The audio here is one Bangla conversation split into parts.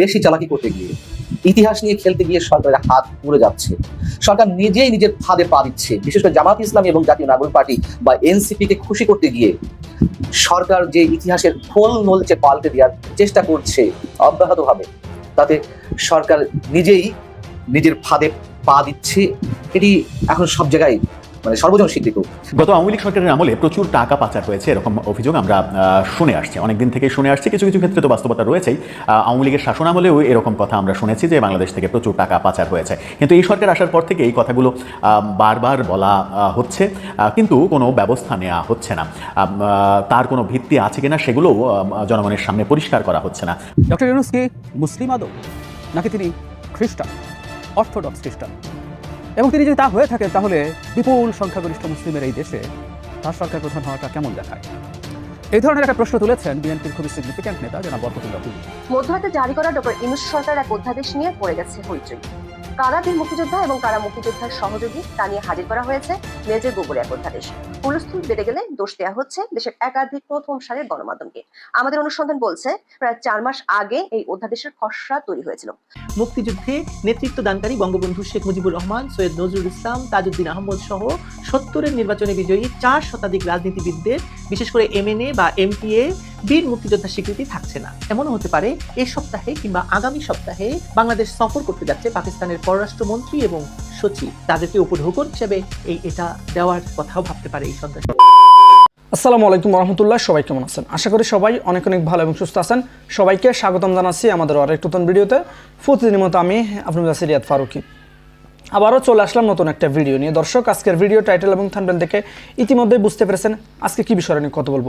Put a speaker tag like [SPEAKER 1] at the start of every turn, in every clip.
[SPEAKER 1] বেশি চালাকি করতে গিয়ে, ইতিহাস নিয়ে খেলতে গিয়ে সরকারের হাত পুড়ে যাচ্ছে। সরকার নিজেই নিজের ফাঁদে পা দিচ্ছে। বিশেষ করে জামাত ইসলামী এবং জাতীয় নাগরিক পার্টি বা এনসিপি কে খুশি করতে গিয়ে, সরকার যে ইতিহাসের খোল নলচে পাল্টে দেওয়ার চেষ্টা করছে অব্যাহতভাবে, তাতে সরকার নিজেই নিজের ফাঁদে পা দিচ্ছে। এটি এখন সব জায়গায় মানে সর্বজন স্বীকৃত
[SPEAKER 2] গত আওয়ামী লীগ সরকারের আমলে প্রচুর টাকা পাচার হয়েছে এরকম অভিযোগ আমরা শুনে আসছি। অনেকদিন থেকে শুনে আসছি কিছু কিছু ক্ষেত্রে তো বাস্তবতা রয়েছেই। আওয়ামী লীগের শাসন আমলেও এরকম কথা আমরা শুনেছি যে বাংলাদেশ থেকে প্রচুর টাকা পাচার হয়েছে। কিন্তু এই সরকার আসার পর থেকে এই কথাগুলো বারবার বলা হচ্ছে কিন্তু কোনো ব্যবস্থা নেওয়া হচ্ছে না। তার কোনো ভিত্তি আছে কিনা সেগুলোও জনগণের সামনে পরিষ্কার করা হচ্ছে না।
[SPEAKER 3] ডক্টর ইউনুস কি মুসলিম আদৌ? নাকি তিনি খ্রিস্টান অর্থোডক্স খ্রিস্টান? এবং তিনি যদি তা হয়ে থাকেন, তাহলে বিপুল সংখ্যাগরিষ্ঠ মুসলিমের এই দেশে তার সরকার প্রধান হওয়াটা কেমন দেখায়? এই ধরনের একটা প্রশ্ন তুলেছেন বিএনপির খুবই সিগনিফিক্যান্ট নেতা জনাব বরকতুল্লাহ
[SPEAKER 4] মধ্যরাতে জারি করা ডক্টর ইনুস সরকার এক অধ্যাদেশ নিয়ে পড়ে গেছে হইচই। কারা বীর মুক্তিযোদ্ধা এবং কারা মুক্তিযোদ্ধার সহযোগী তা নিয়ে হাজির করা হয়েছে মেজর গোবরে এক অধ্যাদেশ হুলস্থুল বেড়ে গেলে দোষ দেওয়া হচ্ছে দেশের একাধিক প্রথম সারের গণমাধ্যমকে। আমাদের অনুসন্ধান বলছে, প্রায় চার মাস আগে এই অধ্যাদেশের খসড়া তৈরি হয়েছিল।
[SPEAKER 5] মুক্তিযুদ্ধে নেতৃত্ব দানকারী বঙ্গবন্ধু শেখ মুজিবুর রহমান, সৈয়দ নজরুল ইসলাম, তাজউদ্দিন আহমদ সহ সত্তরের নির্বাচনে বিজয়ী চার শতাধিক রাজনীতিবিদদের, বিশেষ করে এমএনএ বা এমপিএ বীর মুক্তিযোদ্ধার স্বীকৃতি থাকছে না। এমনও হতে পারে এই সপ্তাহে কিংবা আগামী সপ্তাহে বাংলাদেশ সফর করতে যাচ্ছে পাকিস্তানের পররাষ্ট্রমন্ত্রী এবং সচিব। তাদেরকে উপঢৌকন হিসেবে এই এটা দেওয়ার কথাও ভাবতে পারে এই সন্ত্রাস।
[SPEAKER 6] আসসালামু আলাইকুম রহমতুল্লাহ, সবাই কেমন আছেন? আশা করি সবাই অনেক অনেক ভালো এবং সুস্থ আছেন। সবাইকে স্বাগতম জানাচ্ছি আমাদের আরেক নতুন ভিডিওতে। প্রতিদিনের মতো আমি আপনার কাছে রিয়াদ ফারুকি। আবারও চলে আসলাম নতুন একটা ভিডিও নিয়ে। দর্শক, আজকের ভিডিও টাইটেল এবং থাম্বনেল দেখে ইতিমধ্যেই বুঝতে পেরেছেন আজকে কি বিষয় নিয়ে কথা বলব।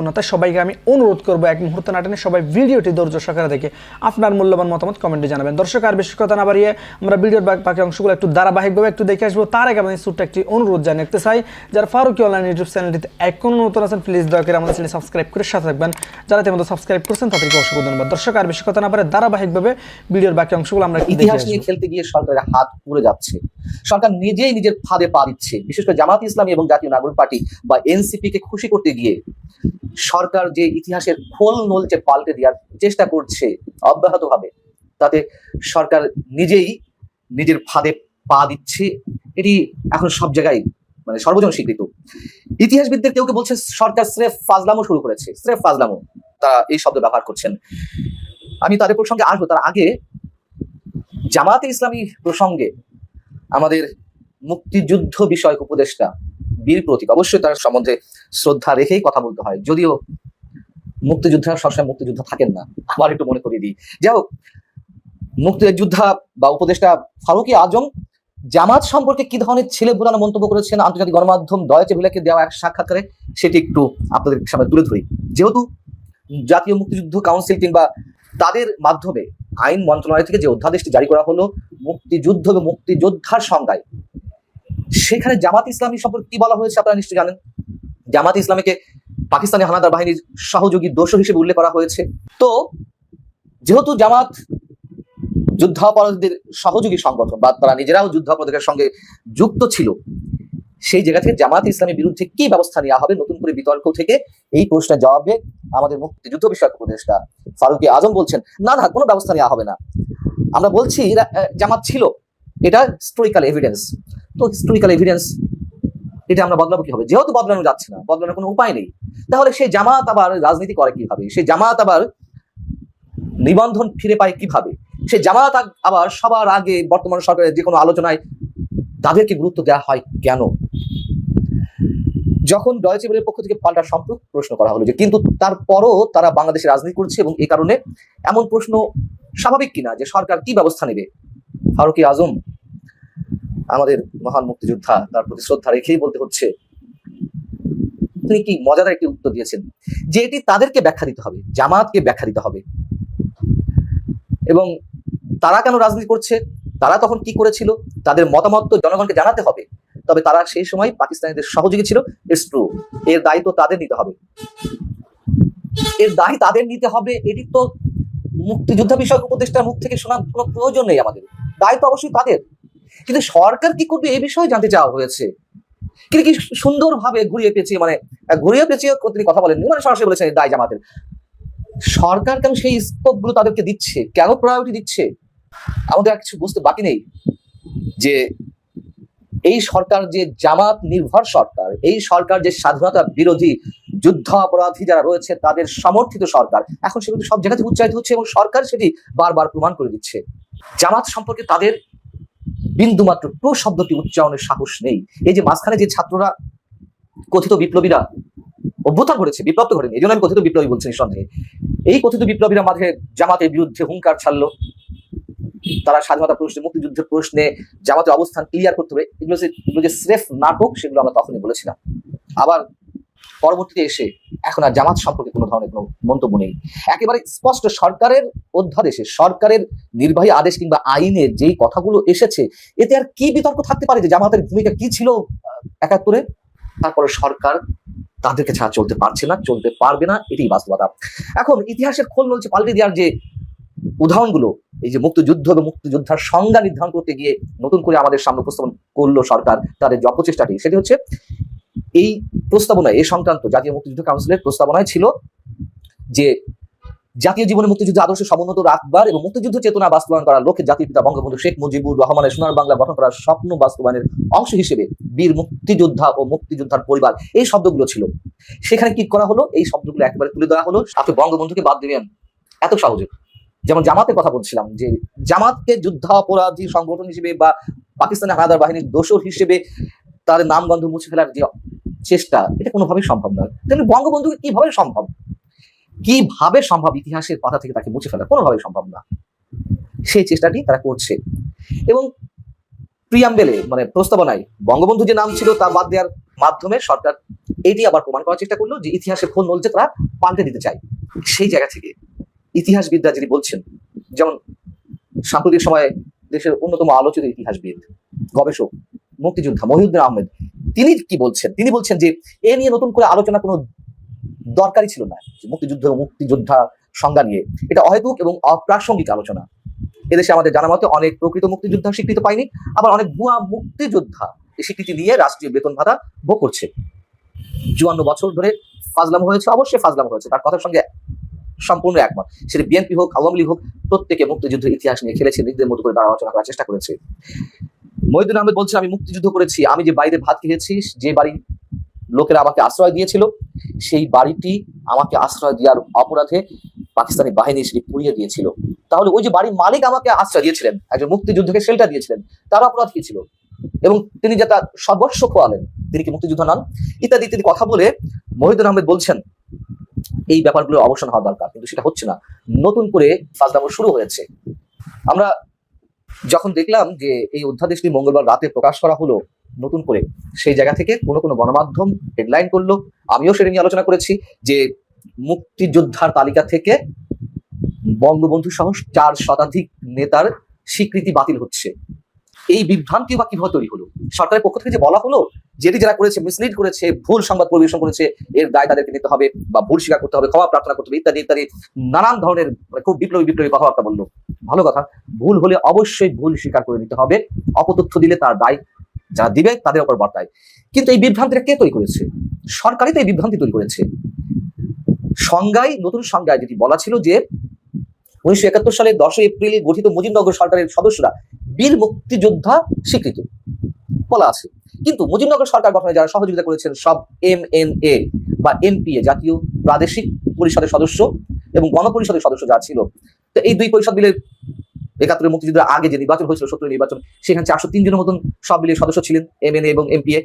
[SPEAKER 6] তাই সবাইকে আমি অনুরোধ করব এক মুহূর্ত নাটনে সবাই ভিডিওটি ধৈর্য সহকারে দেখে আপনার মূল্যবান মতামত কমেন্টে জানাবেন। দর্শক আর বেশি কথা না বাড়িয়ে আমরা ভিডিওর বাকি অংশগুলো একটু ধারাবাহিকভাবে একটু দেখে আসব। তার আগে আমাদের ছোট্ট একটি অনুরোধ জানিয়ে রাখতে চাই যারা ফারুকি অনলাইন ইউটিউব চ্যানেলটিতে এখনও নতুন আছেন প্লিজ দয়া করে আমাদের চ্যানেল সাবস্ক্রাইব করে সাথে থাকবেন। যারা তেমন সাবস্ক্রাইব করছেন তাদেরকে অসংখ্য ধন্যবাদ। দর্শক আর বেশি কথা না পারে ধারাবাহিকভাবে ভিডিওর বাকি অংশগুলো আমরা
[SPEAKER 1] ইতিহাস নিয়ে খেলতে গিয়ে সরকারের হাত পুড়ে যাচ্ছে। সরকার নিজেই নিজের ফাঁদে পা দিচ্ছে। বিশেষ করে জামাত ইসলামী এবং জাতীয় নাগরিক পার্টি বা এনসিপি কে খুশি করতে গিয়ে সরকার যে ইতিহাসের খোল নলচে পাল্টে দেওয়ার চেষ্টা করছে অব্যাহতভাবে, তাতে সরকার নিজেই নিজের ফাঁদে পা দিচ্ছে, এটি এখন সব জায়গায় মানে সর্বজন স্বীকৃত। ইতিহাসবিদদের কেউ কেউ বলছে সরকার স্রেফ ফাজলামো শুরু করেছে, স্রেফ ফাজলামো, তারা এই শব্দ ব্যবহার করছেন। আমি তাদের প্রসঙ্গে আসব, তার আগে জামাতে ইসলামী প্রসঙ্গে আমাদের মুক্তিযুদ্ধ বিষয়ক উপদেষ্টা বীর প্রতীক। অবশ্যই তার সম্বন্ধে শ্রদ্ধা রেখেই কথা বলতে হয়। যদিও মুক্তিযোদ্ধারা সবসময় মুক্তিযোদ্ধা থাকেন না। আবার একটু মনে করিয়ে দিই। যাই হোক, মুক্তিযোদ্ধা বা উপদেষ্টা ফারুকি আজম জামাত সম্পর্কে কি ধরনের ছেলে বুলানো মন্তব্য করেছেন? আন্তর্জাতিক গণমাধ্যম দয়চে ভিলাকে দেওয়া এক সাক্ষাৎকারে সেটি একটু আপনাদের সামনে তুলে ধরি। যেহেতু জাতীয় মুক্তিযুদ্ধ কাউন্সিল কিংবা তাদের মাধ্যমে আইন মন্ত্রণালয় থেকে যে অধ্যাদেশটি জারি করা হলো, মুক্তিযুদ্ধ এবং মুক্তিযোদ্ধার সংজ্ঞায় সেখানে জামাত ইসলামী সম্পর্কে কি বলা হয়েছে আপনারা নিশ্চয়ই জানেন? জামাত ইসলামীকে পাকিস্তানি হানাদার বাহিনীর সহযোগী দোষ হিসেবে উল্লেখ করা হয়েছে। তো, যেহেতু জামাত যুদ্ধাপরাধীদের সহযোগী সংগঠন, বা তারা নিজেরাও যুদ্ধাপরাধীদের সঙ্গে যুক্ত ছিল, সেই জায়গা থেকে জামাত ইসলামের বিরুদ্ধে কি ব্যবস্থা নেওয়া হবে, নতুন করে বিতর্ক থেকে এই প্রশ্নের জবাবে আমাদের মুক্তিযুদ্ধ বিষয়ক উপদেষ্টা ফারুকি আজম বলছেন, না না, কোনো ব্যবস্থা নেওয়া হবে না। আমরা বলছি জামাত ছিল। এটা হিস্টোরিক্যাল এভিডেন্স তো হিস্টোরিক্যাল এভিডেন্স এটা আমরা বদলাবো কি হবে যেহেতু বদলানো যাচ্ছে না, বদলানোর কোনো উপায় নেই। তাহলে সেই জামাত আবার রাজনীতি করে কীভাবে? সেই জামাত আবার নিবন্ধন ফিরে পায় কীভাবে? সে জামাত আবার সবার আগে বর্তমান সরকারের যে কোনো আলোচনায় তাদেরকে গুরুত্ব দেওয়া হয় কেন? যখন ডয়েচে বেলের পক্ষ থেকে পাল্টা সম্পর্ক প্রশ্ন করা হলো যে, কিন্তু তারপরও তারা বাংলাদেশে রাজনীতি করছে এবং এই কারণে এমন প্রশ্ন স্বাভাবিক কিনা? যে সরকার কি ব্যবস্থা নেবে? ফারুকি আজম আমাদের মহান মুক্তিযোদ্ধা তার প্রতি শ্রদ্ধা রেখেই বলতে হচ্ছে, তিনি কি মজাদার একটি উত্তর দিয়েছেন যে এটি তাদেরকে ব্যাখ্যা দিতে হবে জামাতকে ব্যাখ্যা দিতে হবে। এবং তারা কেন রাজনীতি করছে, তারা তখন কি করেছিল, তাদের মতামত তো জনগণকে জানাতে হবে, তবে তারা সেই সময় পাকিস্তানিদের সহযোগী ছিল ইটস ট্রু এর দায়িত্ব তাদের নিতে হবে। এর দায় তাদের নিতে হবে, এটি তো মুক্তিযোদ্ধা বিষয়ক উপদেষ্টার মুখ থেকে শোনার কোনো প্রয়োজন নেই আমাদের। দায়িত্ব অবশ্যই তাদের। কিন্তু সরকার কি করবে এই বিষয়ে জানতে চাওয়া হয়েছে? কিন্তু কি সুন্দরভাবে ঘুরিয়ে পেঁচিয়ে মানে ঘুরিয়ে পেঁচিয়ে তিনি কথা বলেননি? মানে সরাসরি বলেছেন দায় জামাতের। সরকার কেন সেই স্কোপগুলো তাদেরকে দিচ্ছে? কেন প্রায়োরিটি দিচ্ছে? আমাদের কিছু বুঝতে বাকি নেই যে এই সরকার যে জামাত নির্ভর সরকার, এই সরকার যে স্বাধীনতা বিরোধী যুদ্ধ অপরাধী যারা রয়েছে, তাদের সমর্থিত সরকার, এখন সেগুলো সব জায়গাতে উচ্চারিত হচ্ছে এবং সরকার সেটি বারবার প্রমাণ করে দিচ্ছে। জামাত সম্পর্কে তাদের বিন্দুমাত্র প্রো শব্দটি উচ্চারণের সাহস নেই। এই যে মাঝখানে যে ছাত্ররা কথিত বিপ্লবীরা অভ্যুত্থান করেছে, বিপ্লব তো ঘটেনি এই জন্য আমি কথিত বিপ্লবী বলছি নিঃসন্দেহে। এই কথিত বিপ্লবীরা মাঝে জামাতের বিরুদ্ধে হুঙ্কার ছাড়লো। তারা স্বাধীনতা প্রশ্নে, মুক্তিযুদ্ধের প্রশ্নে জামাতের অবস্থান ক্লিয়ার করতে হবে। এগুলো যে এগুলো যে স্রেফ নাটক, সেগুলো আমরা তখনই বলেছিলাম। আবার পরবর্তীতে এসে এখন আর জামাত সম্পর্কে কোনো ধরনের কোনো মন্তব্য নেই। একেবারে স্পষ্ট সরকারের অধ্যাদেশে, সরকারের নির্বাহী আদেশ কিংবা আইনে যেই কথাগুলো এসেছে, এতে আর কি বিতর্ক থাকতে পারে যে জামাতের ভূমিকা কি ছিল একাত্তরে? তারপরে সরকার তাদেরকে ছাড়া চলতে পারছে না, চলতে পারবে না, এটাই বাস্তবতা। এখন ইতিহাসের খোল নলছে পাল্টে দেওয়ার যে উদাহরণগুলো, এই যে মুক্তিযুদ্ধ এবং মুক্তিযোদ্ধার সংজ্ঞা নির্ধারণ করতে গিয়ে নতুন করে আমাদের সামনে উপস্থাপন করল সরকার, তাদের যে সেটি হচ্ছে এই প্রস্তাবনায়, এই সংক্রান্ত জাতীয় মুক্তিযুদ্ধ কাউন্সিলের প্রস্তাবনায় ছিল যে জাতীয় জীবনে মুক্তিযুদ্ধ আদর্শ সমুন্নত রাখবার এবং মুক্তিযুদ্ধ চেতনা বাস্তবায়ন করার লক্ষ্যে জাতির পিতা বঙ্গবন্ধু শেখ মুজিবুর রহমানের সোনার বাংলা গঠন করার স্বপ্ন বাস্তবায়নের অংশ হিসেবে বীর মুক্তিযোদ্ধা ও মুক্তিযোদ্ধার পরিবার, এই শব্দগুলো ছিল। সেখানে কি করা হলো? এই শব্দগুলো একেবারে তুলে দেওয়া হলো। আপনি বঙ্গবন্ধুকে বাদ দিবেন, এত সহজে। যেমন জামাতের কথা বলছিলাম যে জামাতকে যুদ্ধাপরাধী সংগঠন হিসেবে বা পাকিস্তানের হানাদার বাহিনীর দোষর হিসেবে তার নামগন্ধ মুছে ফেলার যে চেষ্টা, এটা কোনোভাবেই সম্ভব নয়। তাহলে বঙ্গবন্ধুকে কীভাবে সম্ভব? কীভাবে সম্ভব ইতিহাসের পাতা থেকে তাকে মুছে ফেলা? কোনোভাবেই সম্ভব না। সেই চেষ্টাটি তারা করছে। এবং প্রিয়াম্বেলে মানে প্রস্তাবনায় বঙ্গবন্ধু যে নাম ছিল তা বাদ দেওয়ার মাধ্যমে সরকার এটি আবার প্রমাণ করার চেষ্টা করল যে ইতিহাসের খোল নলছে তারা পাল্টে দিতে চায়। সেই জায়গা থেকে ইতিহাসবিদরা যিনি বলছেন, যেমন সাম্প্রতিক সময়ে দেশের অন্যতম আলোচিত ইতিহাসবিদ, গবেষক, মুক্তিযোদ্ধা মহিউদ্দিন আহমেদ তিনি কি বলছেন? তিনি বলছেন যে, এ নিয়ে নতুন করে আলোচনা কোনো দরকারই ছিল না। মুক্তিযুদ্ধ এবং মুক্তিযোদ্ধা সংজ্ঞা নিয়ে। এটা অহেতুক এবং অপ্রাসঙ্গিক আলোচনা। এদেশে আমাদের জানা মতে অনেক প্রকৃত মুক্তিযোদ্ধা স্বীকৃত পায়নি, আবার অনেক ভুয়া মুক্তিযোদ্ধা এই স্বীকৃতি নিয়ে রাষ্ট্রীয় বেতন ভাতা ভোগ করছে। চুয়ান্ন বছর ধরে ফাজলাম হয়েছে, অবশ্যই ফাজলাম হয়েছে, তার কথার সঙ্গে সম্পূর্ণ একমত। সেটা বিএনপি হোক, আওয়ামী লীগ হোক, প্রত্যেকে মুক্তিযুদ্ধের ইতিহাস নিয়ে খেলেছে, নিজেদের মতো করে তারা আলোচনা করার চেষ্টা করেছে। মহিদুল আহমেদ বলছেন আমি মুক্তিযুদ্ধ করেছি। আমি যে বাড়িতে ভাত খেয়েছি, যে বাড়ি লোকেরা আমাকে আশ্রয় দিয়েছিল, সেই বাড়িটি আমাকে আশ্রয় দেওয়ার অপরাধে পাকিস্তানি বাহিনী সেটি পুড়িয়ে দিয়েছিল। তাহলে ওই যে বাড়ির মালিক আমাকে আশ্রয় দিয়েছিলেন, একজন মুক্তিযুদ্ধকে শেল্টার দিয়েছিলেন, তার অপরাধ কি ছিল? এবং তিনি যে তার সর্বস্ব খোয়ালেন, তিনি কি মুক্তিযুদ্ধ নন? ইত্যাদি ইত্যাদি কথা বলে মহিদুল আহমেদ বলছেন, এই ব্যাপারগুলো অবসান হওয়া দরকার, কিন্তু সেটা হচ্ছে না। নতুন করে ফাজলামো শুরু হয়েছে। আমরা যখন দেখলাম যে এই অধ্যাদেশটি মঙ্গলবার রাতে প্রকাশ করা হলো নতুন করে, সেই জায়গা থেকে কোনো কোনো গণমাধ্যম হেডলাইন করল। আমিও সেটা নিয়ে আলোচনা করেছি যে মুক্তিযোদ্ধার তালিকা থেকে বঙ্গবন্ধু সহ চার শতাধিক নেতার স্বীকৃতি বাতিল হচ্ছে। এই বিভ্রান্তি বা কীভাবে তৈরি হলো? সরকারের পক্ষ থেকে যে বলা হলো, যেটি যারা করেছে মিসলিড করেছে, ভুল সংবাদ পরিবেশন করেছে, এর দায় তাদেরকে নিতে হবে বা ভুল স্বীকার করতে হবে, ক্ষমা প্রার্থনা করতে হবে, ইত্যাদি ইত্যাদি, নানান ধরনের মানে খুব বিপ্লবী বিপ্লবী কথাবার্তা বলল। ভালো কথা, ভুল হলে অবশ্যই ভুল স্বীকার করে নিতে হবে, অপতথ্য দিলে তার দায় যারা দিবে, তাদের উপর বর্তায়। কিন্তু এই বিভ্রান্তিটা কে তৈরি করেছে? সরকারই তো এই বিভ্রান্তি তৈরি করেছে। সংজ্ঞায়, নতুন সংজ্ঞায় যেটি বলা ছিল যে, উনিশশো একাত্তর সালে দশই এপ্রিল গঠিত মুজিবনগর সরকারের সদস্যরা বীর মুক্তিযোদ্ধা স্বীকৃত। বলা আছে। কিন্তু মুজিবনগর সরকার গঠনে যারা সহযোগিতা করেছেন সব এম এন এ বা এমপিএ জাতীয় প্রাদেশিক পরিষদের সদস্য এবং গণপরিষদের সদস্য যা ছিল। তো এই দুই পরিষদ মিলে একাত্তরের মুক্তিযুদ্ধের আগে যে নির্বাচন হয়েছিল সত্তর নির্বাচন, সেখানে চারশো তিন জনের মতন সব মিলিয়ে সদস্য ছিলেন এম এন এবং এমপিএ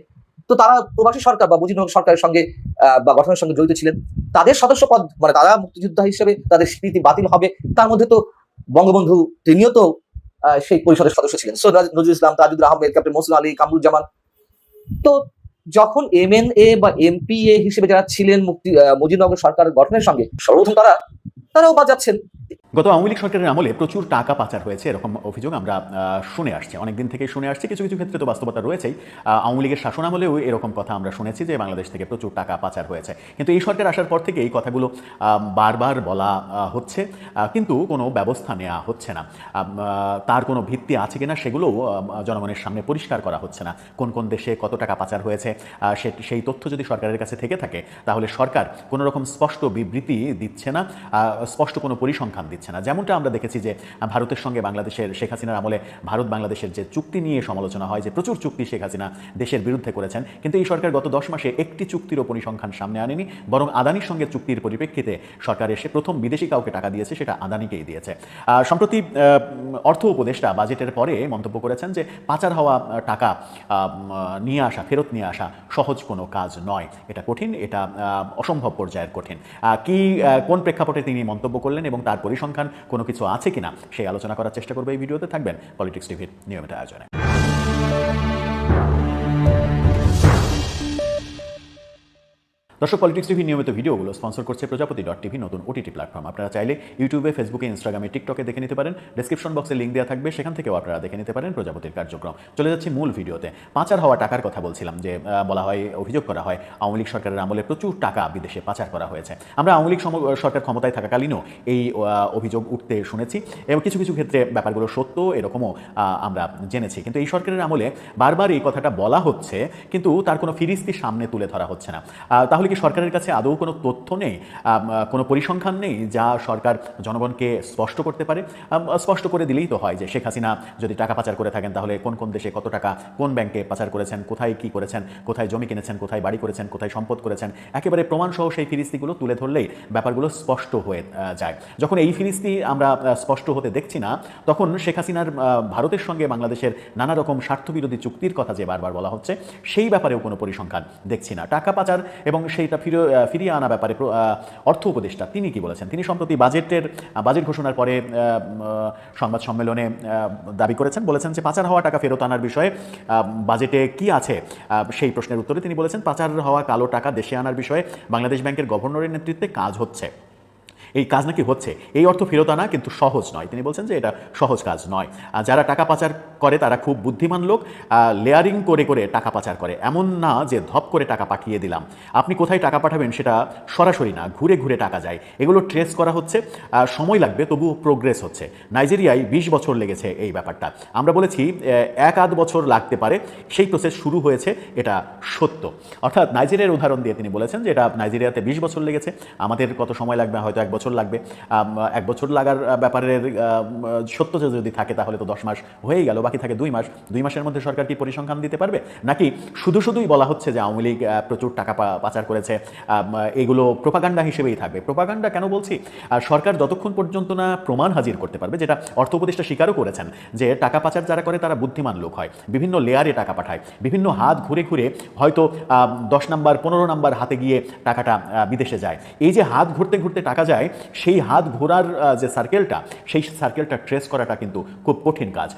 [SPEAKER 1] তো তারা প্রবাসী সরকার বা মুজিবনগর সরকারের সঙ্গে বা গঠনের সঙ্গে জড়িত ছিলেন। তাদের সদস্য পদ মানে তারা মুক্তিযোদ্ধা হিসেবে তাদের স্বীকৃতি বাতিল হবে। তার মধ্যে তো বঙ্গবন্ধু তিনিও তো সেই পরিষদের সদস্য ছিলেন। সৈয়দ নজরুল ইসলাম তাজুদ্দুর আহমেদ, ক্যাপ্টেন মসুল আলী, কামরুজ্জামান। তো যখন এমএনএ বা এমপিএ হিসেবে যারা ছিলেন মুক্তি মুজিবনগর সরকার গঠনের সঙ্গে, সর্বপ্রথম তারা তারাও বাদ যাচ্ছেন
[SPEAKER 2] গত আওয়ামী লীগ সরকারের আমলে প্রচুর টাকা পাচার হয়েছে, এরকম অভিযোগ আমরা শুনে আসছি। অনেকদিন থেকে শুনে আসছি, কিছু কিছু ক্ষেত্রে তো বাস্তবতা রয়েছেই। আওয়ামী লীগের শাসন আমলেও এরকম কথা আমরা শুনেছি যে বাংলাদেশ থেকে প্রচুর টাকা পাচার হয়েছে। কিন্তু এই সরকার আসার পর থেকে এই কথাগুলো বারবার বলা হচ্ছে কিন্তু কোনো ব্যবস্থা নেওয়া হচ্ছে না। তার কোনো ভিত্তি আছে কিনা সেগুলোও জনগণের সামনে পরিষ্কার করা হচ্ছে না। কোন কোন দেশে কত টাকা পাচার হয়েছে সেই তথ্য যদি সরকারের কাছে থেকে থাকে, তাহলে সরকার কোনো রকম স্পষ্ট বিবৃতি দিচ্ছে না। স্পষ্ট কোনো পরিসংখ্যান দিচ্ছে না। যেমনটা আমরা দেখেছি যে, ভারতের সঙ্গে বাংলাদেশের শেখ হাসিনার আমলে ভারত বাংলাদেশের যে চুক্তি নিয়ে সমালোচনা হয়, যে প্রচুর চুক্তি শেখ হাসিনা দেশের বিরুদ্ধে করেছেন, কিন্তু এই সরকার গত দশ মাসে একটি চুক্তিরও পরিসংখ্যান সামনে আনেনি, বরং আদানির সঙ্গে চুক্তির পরিপ্রেক্ষিতে সরকার এসে প্রথম বিদেশি কাউকে টাকা দিয়েছে, সেটা আদানিকেই দিয়েছে। সম্প্রতি অর্থ উপদেষ্টা বাজেটের পরে মন্তব্য করেছেন যে, পাচার হওয়া টাকা নিয়ে আসা, ফেরত নিয়ে আসা সহজ কোনো কাজ নয়। এটা কঠিন, এটা অসম্ভব পর্যায়ের কঠিন। কি কোন প্রেক্ষাপটে তিনি মন্তব্য করলেন এবং তার পরিসংখ্যান কোনো কিছু আছে কিনা, সেই আলোচনা করার চেষ্টা করবে এই ভিডিওতে। থাকবেন পলিটিক্স টিভির নিয়মিত আয়োজনে। দর্শক পলিটিক্স টিভি নিয়মিত ভিডিওগুলো স্পন্সর করছে প্রজাপতি ডট টিভি নতুন ওটিটি প্ল্যাটফর্ম আপনারা চাইলে ইউটিউবে ফেসবুকে ইনস্টাগ্রামে টিকটকে দেখে নিতে পারেন। ডেসক্রিপশন বক্সে লিঙ্ক দেওয়া থাকবে সেখান থেকেও আপনারা দেখে নিতে পারেন প্রজাপতির কার্যক্রম। চলে যাচ্ছি মূল ভিডিওতে। পাচার হওয়া টাকার কথা বলছিলাম যে বলা হয় অভিযোগ করা হয় আওয়ামী লীগ সরকারের আমলে প্রচুর টাকা বিদেশে পাচার করা হয়েছে। আমরা আওয়ামী লীগ সরকার ক্ষমতায় থাকাকালীনও এই অভিযোগ উঠতে শুনেছি এবং কিছু কিছু ক্ষেত্রে ব্যাপারগুলো সত্য এরকমও আমরা জেনেছি। কিন্তু এই সরকারের আমলে বারবার এই কথাটা বলা হচ্ছে কিন্তু তার কোনো ফিরিস্তি সামনে তুলে ধরা হচ্ছে না। আহ, তাহলে কি সরকারের কাছে আদৌ কোনো তথ্য নেই? কোনো পরিসংখ্যান নেই যা সরকার জনগণকে স্পষ্ট করতে পারে? স্পষ্ট করে দিলেই তো হয় যে শেখ হাসিনা যদি টাকা পাচার করে থাকেন তাহলে কোন কোন দেশে কত টাকা কোন ব্যাংকে পাচার করেছেন, কোথায় কি করেছেন, কোথায় জমি কিনেছেন, কোথায় বাড়ি করেছেন, কোথায় সম্পদ করেছেন, একেবারে প্রমাণসহ সেই ফিরিস্তিগুলো তুলে ধরলেই ব্যাপারগুলো স্পষ্ট হয়ে যায়। যখন এই ফিরিস্তি আমরা স্পষ্ট হতে দেখছি না, তখন শেখ হাসিনার ভারতের সঙ্গে বাংলাদেশের নানা রকম স্বার্থবিরোধী চুক্তির কথা যে বারবার বলা হচ্ছে, সেই ব্যাপারেও কোনো পরিসংখ্যান দেখছি না। টাকা পাচার এবং সেইটা ফিরে ফিরিয়ে আনা ব্যাপারে অর্থ উপদেষ্টা। তিনি কি বলেছেন? তিনি সম্প্রতি বাজেটের বাজেট ঘোষণার পরে সংবাদ সম্মেলনে দাবি করেছেন। বলেছেন যে পাচার হওয়া টাকা ফেরত আনার বিষয়ে বাজেটে কি আছে সেই প্রশ্নের উত্তরে তিনি বলেছেন, পাচার হওয়া কালো টাকা দেশে আনার বিষয়ে বাংলাদেশ ব্যাংকের গভর্নরের নেতৃত্বে কাজ হচ্ছে। এই কাজ নাকি হচ্ছে? এই অর্থ ফেরত আনা কিন্তু সহজ নয়। তিনি বলছেন যে এটা সহজ কাজ নয়। যারা টাকা পাচার করে, তারা খুব বুদ্ধিমান লোক। লেয়ারিং করে করে টাকা পাচার করে। এমন না যে ধপ করে টাকা পাঠিয়ে দিলাম। আপনি কোথায় টাকা পাঠাবেন সেটা সরাসরি না, ঘুরে ঘুরে টাকা যায়। এগুলো ট্রেস করা হচ্ছে। সময় লাগবে তবু প্রোগ্রেস হচ্ছে। নাইজেরিয়ায় বিশ বছর লেগেছে এই ব্যাপারটা। আমরা বলেছি এক আধ বছর লাগতে পারে। সেই প্রসেস শুরু হয়েছে, এটা সত্য। অর্থাৎ নাইজেরিয়ার উদাহরণ দিয়ে তিনি বলেছেন যে এটা নাইজেরিয়াতে বিশ বছর লেগেছে। আমাদের কত সময় লাগবে? হয়তো এক বছর লাগবে। এক বছর লাগার আম, সত্যতা যদি থাকে তাহলে তো দশ মাস হয়েই গেল বাকি থাকে দুই মাস। দুই মাসের মধ্যে সরকার কি পরিসংখ্যান দিতে পারবে? নাকি শুধু শুধুই বলা হচ্ছে যে আওয়ামী লীগ প্রচুর টাকা পাচার করেছে এগুলো প্রোপাগান্ডা হিসেবেই থাকবে। প্রোপাগান্ডা কেন বলছি? সরকার যতক্ষণ পর্যন্ত না প্রমাণ হাজির করতে পারবে যেটা অর্থ উপদেষ্টা স্বীকারও করেছেন যে টাকা পাচার যারা করে তারা বুদ্ধিমান লোক হয় বিভিন্ন লেয়ারে টাকা পাঠায় বিভিন্ন হাত ঘুরে ঘুরে হয়তো দশ নাম্বার পনেরো নাম্বার হাতে গিয়ে টাকাটা বিদেশে যায়। এই যে হাত ঘুরতে ঘুরতে টাকা যায় সেই হাত ঘোরার যে সার্কেলটা সেই সার্কেলটা ট্রেস করাটা কিন্তু খুব কঠিন কাজ।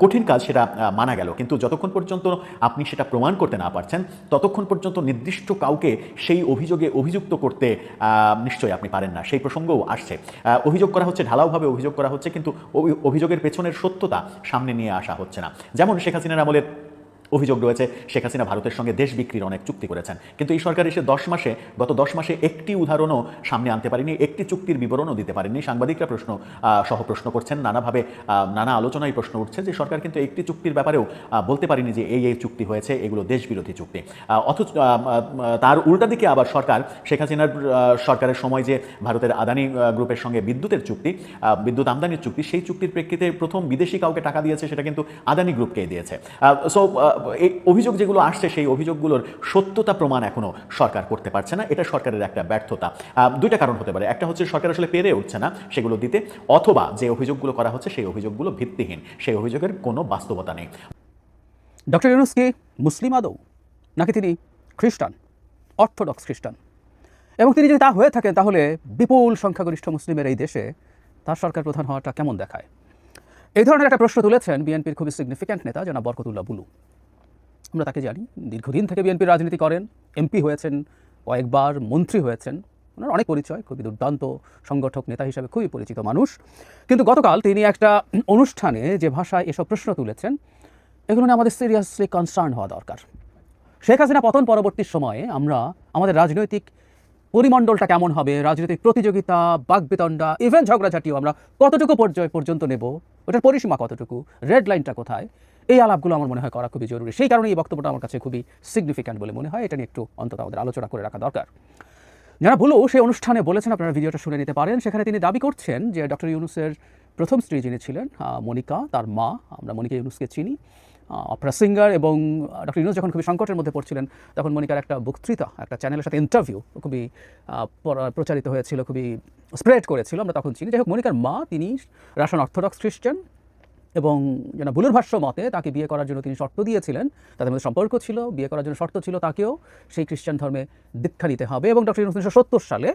[SPEAKER 2] কঠিন কাজ সেটা মানা গেল। কিন্তু যতক্ষণ পর্যন্ত আপনি সেটা প্রমাণ করতে না পারছেন, ততক্ষণ পর্যন্ত নির্দিষ্ট কাউকে সেই অভিযোগে অভিযুক্ত করতে নিশ্চয়ই আপনি পারেন না। সেই প্রসঙ্গও আসছে। অভিযোগ করা হচ্ছে, ঢালাওভাবে অভিযোগ করা হচ্ছে, কিন্তু অভি- অভিযোগের পেছনের সত্যতা সামনে নিয়ে আসা হচ্ছে না। যেমন শেখ হাসিনার আমলের অভিযোগ রয়েছে, শেখ হাসিনা ভারতের সঙ্গে দেশ বিক্রির অনেক চুক্তি করেছেন। কিন্তু এই সরকার এসে দশ মাসে, গত দশ মাসে একটি উদাহরণও সামনে আনতে পারেনি, একটি চুক্তির বিবরণও দিতে পারেনি সাংবাদিকরা প্রশ্ন সহ প্রশ্ন করছেন, নানাভাবে নানা আলোচনায় প্রশ্ন উঠছে যে সরকার কিন্তু একটি চুক্তির ব্যাপারেও বলতে পারেনি যে এই এই চুক্তি হয়েছে, এগুলো দেশ বিরোধী চুক্তি অথচ তার উল্টা দিকে আবার সরকার, শেখ হাসিনার সরকারের সময় যে ভারতের আদানি গ্রুপের সঙ্গে বিদ্যুতের চুক্তি বিদ্যুৎ আমদানির চুক্তি, সেই চুক্তির প্রেক্ষিতে প্রথম বিদেশি কাউকে টাকা দিয়েছে, সেটা কিন্তু আদানি গ্রুপকেই দিয়েছে। সো অভিযোগ যেগুলো আসছে, সেই অভিযোগগুলোর সত্যতা প্রমাণ এখনও সরকার করতে পারছে না। এটা সরকারের একটা ব্যর্থতা। দুইটা কারণ হতে পারে। একটা হচ্ছে সরকার আসলে পেরে উঠছে না সেগুলো দিতে, অথবা যে অভিযোগগুলো করা হচ্ছে সেই অভিযোগগুলো ভিত্তিহীন। সেই অভিযোগের কোনো বাস্তবতা নেই।
[SPEAKER 3] ডক্টর ইউনুস কি মুসলিম আদৌ? নাকি তিনি খ্রিস্টান? অর্থোডক্স খ্রিস্টান? এবং তিনি যদি তা হয়ে থাকেন, তাহলে বিপুল সংখ্যাগরিষ্ঠ মুসলিমের এই দেশে তার সরকার প্রধান হওয়াটা কেমন দেখায়? এই ধরনের একটা প্রশ্ন তুলেছেন বিএনপির খুবই সিগনিফিক্যান্ট নেতা জনাব বরকতুল্লাহ বুলু। আমরা তাকে জানি। দীর্ঘদিন থেকে বিএনপির রাজনীতি করেন, এমপি হয়েছেন, কয়েকবার মন্ত্রী হয়েছেন। ওনার অনেক পরিচয়, খুবই দুর্দান্ত সংগঠক, নেতা হিসেবে খুবই পরিচিত মানুষ। কিন্তু গতকাল তিনি একটা অনুষ্ঠানে যে ভাষায় এসব প্রশ্ন তুলেছেন, এগুলো নিয়ে আমাদের সিরিয়াসলি কনসার্ন হওয়া দরকার। শেখ হাসিনা পতন পরবর্তী সময়ে আমরা আমাদের রাজনৈতিক পরিমণ্ডলটা কেমন হবে, রাজনৈতিক প্রতিযোগিতা বাগবিতণ্ডা ইভেন ঝগড়াঝাটিও আমরা কতটুকু পর্যায় পর্যন্ত নেব, ওটার পরিসীমা কতটুকু রেড লাইনটা কোথায় এই আলাপগুলো আমার মনে হয় করা খুবই জরুরি। সেই কারণে এই বক্তব্যটা আমার কাছে খুবই সিগনিফিক্যান্ট বলে মনে হয়। এটা নিয়ে একটু অন্তত আমাদের আলোচনা করে রাখা দরকার। যারা ভুলো সেই অনুষ্ঠানে বলেছেন, আপনারা ভিডিওটা শুনে নিতে পারেন। সেখানে তিনি দাবি করছেন যে ডক্টর ইউনুসের প্রথম স্ত্রী যিনি ছিলেন মনিকা, তার মা, আমরা মনিকা ইউনুসকে চিনি অপরা সিঙ্গার এবং ডক্টর ইউনুস যখন খুবই সংকটের মধ্যে পড়ছিলেন, তখন মনিকার একটা বক্তৃতা, একটা চ্যানেলের সাথে ইন্টারভিউ খুবই প্রচারিত হয়েছিল, খুবই স্প্রেড করেছিল, আমরা তখন চিনি। যাই হোক, মনিকার মা, তিনি রাশন অর্থোডক্স খ্রিস্টান এবং যেন ভুলের ভাষ্য মতে তাকে বিয়ে করার জন্য তিনি শর্ত দিয়েছিলেন। তাদের মধ্যে সম্পর্ক ছিল, বিয়ে করার জন্য শর্ত ছিল তাকেও সেই খ্রিস্টান ধর্মে দীক্ষা নিতে হবে এবং ডক্টর উনিশশো সত্তর সালে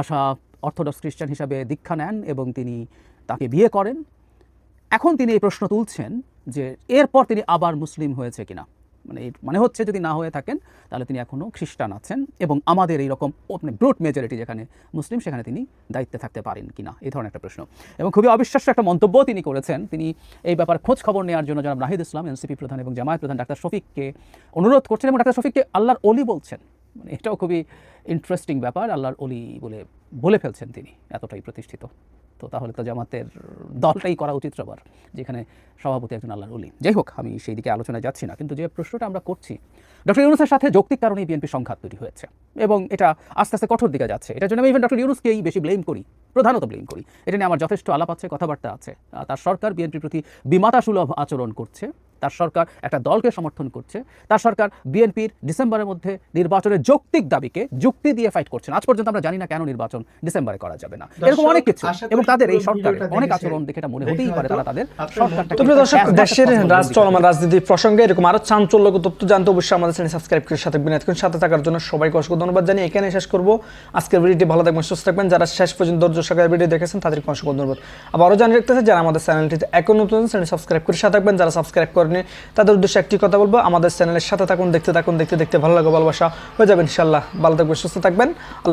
[SPEAKER 3] আশা অর্থোডক্স খ্রিস্টান হিসাবে দীক্ষা নেন এবং তিনি তাকে বিয়ে করেন। এখন তিনি এই প্রশ্ন তুলছেন যে এরপর তিনি আবার মুসলিম হয়েছে কিনা। মানে মানে হচ্ছে যদি না হয়ে থাকেন, তাহলে তিনি এখনও খ্রিস্টান আছেন এবং আমাদের এই রকম মানে ব্রুট মেজরিটি যেখানে মুসলিম, সেখানে তিনি দায়িত্বে থাকতে পারেন কিনা এই ধরনের একটা প্রশ্ন। এবং খুবই অবিশ্বাস্য একটা মন্তব্য তিনি করেছেন। তিনি এই ব্যাপার খোঁজ খবর নেওয়ার জন্য জনাব নাহিদ ইসলাম, এনসিপি প্রধান এবং জামায়াত প্রধান ডাক্তার শফিককে অনুরোধ করছেন এবং ডাক্তার শফিককে আল্লাহর অলি বলছেন। মানে এটাও খুবই ইন্টারেস্টিং ব্যাপার, আল্লাহর অলি বলে বলে ফেলছেন তিনি, এতটাই প্রতিষ্ঠিত। তো তাহলে তো জামাতের দলটাই করা উচিত সবার, যেখানে সভাপতি একজন আল্লাহ অলি যাই হোক, আমি সেই দিকে আলোচনায় যাচ্ছি না, কিন্তু যে প্রশ্নটা আমরা করছি, ডক্টর ইউনুসের সাথে যৌক্তিক কারণেই বিএনপি সংঘাত তৈরি হয়েছে, এবং এটা আস্তে আস্তে কঠোর দিকে যাচ্ছে। এটার জন্য আমি ইভেন ডক্টর ইউনুসকেই বেশি ব্লেম করি, প্রধানত ব্লেম করি। এটা নিয়ে আমার যথেষ্ট আলাপ আছে, কথাবার্তা আছে তার সরকার বিএনপির প্রতি বিমাতাসুলভ আচরণ করছে। তার সরকার একটা দলকে সমর্থন করছে। তার সরকার বিএনপির ডিসেম্বরের মধ্যে নির্বাচনের যৌক্তিক দাবিকে যুক্তি দিয়ে ফাইট করছেন আজ পর্যন্ত আমরা জানি না কেন নির্বাচন ডিসেম্বরে করা যাবে না। এরকম অনেক কিছু। এবং তাদের এই
[SPEAKER 7] পুরো
[SPEAKER 3] সরকারের অনেক আচরণ দেখে এটা মনে হতেই পারে তারা তাদের
[SPEAKER 6] দর্শক দেশের রাজ চলমান রাজনীতির প্রসঙ্গে এরকম আরও চাঞ্চল্যক তথ্য জানতে অবশ্যই আমাদের চ্যানেল সাবস্ক্রাইব করে সাথে থাকবেন। এতক্ষণ সাথে থাকার জন্য সবাইকে অসংখ্য ধন্যবাদ জানিয়ে এখানে শেষ করব। আজকের ভিডিওটি ভালো থাকবেন সুস্থ থাকবেন। যারা শেষ পর্যন্ত ধৈর্য সহকারে ভিডিও দেখেছেন তাদেরকে অসংখ্য ধন্যবাদ। আবারও জানিয়ে রাখতেছে যারা আমাদের চ্যানেলটিতে এখন নতুন চ্যানেল সাবস্ক্রাইব করে সাথে থাকবেন। যারা সাবস্ক্রাইব করেনি তাদের উদ্দেশ্যে একটি কথা বলব। আমাদের চ্যানেলের সাথে থাকুন, দেখতে থাকুন, দেখতে দেখতে ভালো লাগে ভালোবাসা হয়ে যাবেন ইনশাল্লাহ ভালো থাকবেন, সুস্থ থাকবেন। আল্লাহ